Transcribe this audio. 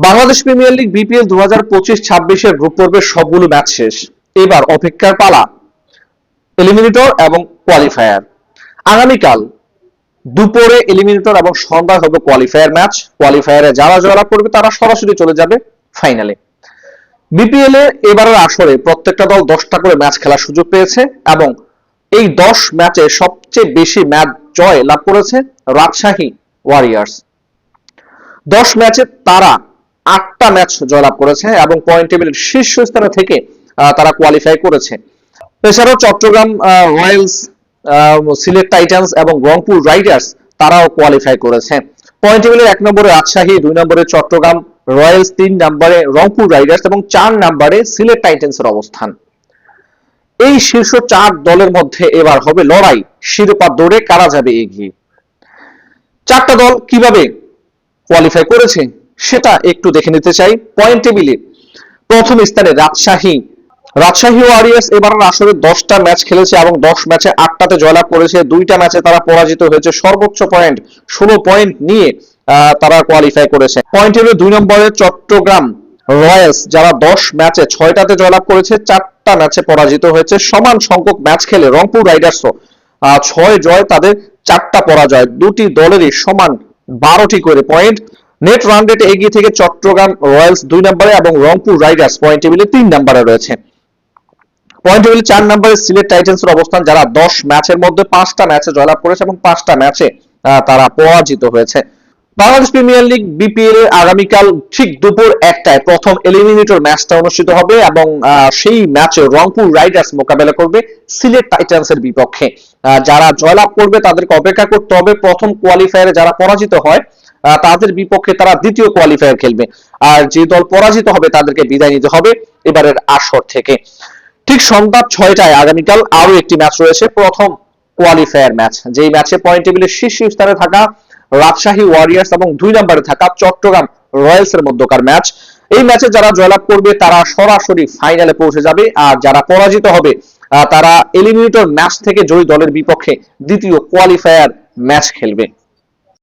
Bangladesh premier league BPL দু হাজার পঁচিশ ছাব্বিশের গ্রুপ পর্বের সবগুলো ম্যাচ শেষ। এবার অপেক্ষার পালা এলিমিনেটর এবং কোয়ালিফায়ার আগামীকাল দুপুরে এলিমিনেটর এবং সন্ধ্যায় হবে কোয়ালিফায়ার ম্যাচ। কোয়ালিফায়ারে যারা জয়লাভ করবে, তারা সরাসরি চলে যাবে ফাইনালে বিপিএল এ এবারের আসরে প্রত্যেকটা দল দশটা করে ম্যাচ খেলার সুযোগ পেয়েছে এবং এই দশ ম্যাচে সবচেয়ে বেশি ম্যাচ জয় লাভ করেছে রাজশাহী ওয়ারিয়ার্স দশ ম্যাচে তারা আটটা ম্যাচ জয়লাভ করেছে এবং পয়েন্ট টেবিলের শীর্ষ স্থানে থেকে তারা কোয়ালিফাই করেছে। এছাড়াও চট্টগ্রাম রয়্যালস সিলেট টাইটান্স এবং রংপুর রাইডার্স তারাও কোয়ালিফাই করেছে। পয়েন্ট টেবিলের এক নম্বরে রাজশাহী, দুই নম্বরে চট্টগ্রাম রয়্যালস তিন নম্বরে রংপুর রাইডার্স এবং চার নম্বরে সিলেট টাইটান্সের অবস্থান। এই শীর্ষ চার দলের মধ্যে এবার হবে লড়াই, শিরোপা দৌড়ে কারা যাবে এগিয়ে? চারটা দল কীভাবে কোয়ালিফাই করেছে? সেটা একটু দেখে নিতে চাই। পয়েন্ট টেবিলে প্রথম স্থানে রাজশাহী। রাজশাহী ওয়ারিয়ার্স এবার আসলে দশটা ম্যাচ খেলেছে এবং দশ ম্যাচে আটটাতে জয়লাভ করেছে। দুইটা ম্যাচে তারা পরাজিত হয়েছে। সর্বোচ্চ পয়েন্ট ষোলো পয়েন্ট নিয়ে তারা কোয়ালিফাই করেছে। পয়েন্ট টেবিলে দুই নম্বরে চট্টগ্রাম রয়্যালস যারা দশ ম্যাচে ছয়টাতে জয়লাভ করেছে, চারটা ম্যাচে পরাজিত হয়েছে। সমান সংখ্যক ম্যাচ খেলে রংপুর রাইডার্সও ছয় জয়, তাদের চারটা পরাজয়। দুটি দলেরই সমান বারোটি করে পয়েন্ট নেট রান রেটে এগিয়ে থেকে চট্টগ্রাম রয়্যালস দুই নম্বরে এবং রংপুর রাইডার্স পয়েন্ট টেবিলে তিন নম্বরে রয়েছে। পয়েন্ট টেবিলে চার নম্বরে সিলেট টাইটান্স এর অবস্থান, যারা দশ ম্যাচের মধ্যে পাঁচটা ম্যাচে জয়লাভ করেছে এবং পাঁচটা ম্যাচে তারা পরাজিত হয়েছে। বাংলাদেশ প্রিমিয়ার লিগ বিপিএল এর আগামীকাল ঠিক দুপুর একটায় প্রথম এলিমিনেটর ম্যাচটা অনুষ্ঠিত হবে এবং সেই ম্যাচে রংপুর রাইডার্স মোকাবেলা করবে সিলেট টাইটান্স এর বিপক্ষে যারা জয়লাভ করবে তাদেরকে অপেক্ষা করতে হবে। প্রথম কোয়ালিফায়ারে যারা পরাজিত হয় তাদের বিপক্ষে তারা দ্বিতীয় কোয়ালিফায়ার খেলবে। আর যে দল পরাজিত হবে, তাদেরকে বিদায় নিতে হবে এবারের আসর থেকে। ঠিক সন্ধ্যা ছয়টায় আগামীকাল আরও একটি ম্যাচ রয়েছে, প্রথম কোয়ালিফায়ার ম্যাচ যেই ম্যাচে পয়েন্ট টেবিলের শীর্ষ স্থানে থাকা রাজশাহী ওয়ারিয়ার্স এবং দুই নম্বরে থাকা চট্টগ্রাম রয়্যালস এর মধ্যকার ম্যাচ এই ম্যাচে যারা জয়লাভ করবে, তারা সরাসরি ফাইনালে পৌঁছে যাবে। আর যারা পরাজিত হবে তারা এলিমিনেটর ম্যাচ থেকে জয়ী দলের বিপক্ষে দ্বিতীয় কোয়ালিফায়ার ম্যাচ খেলবে।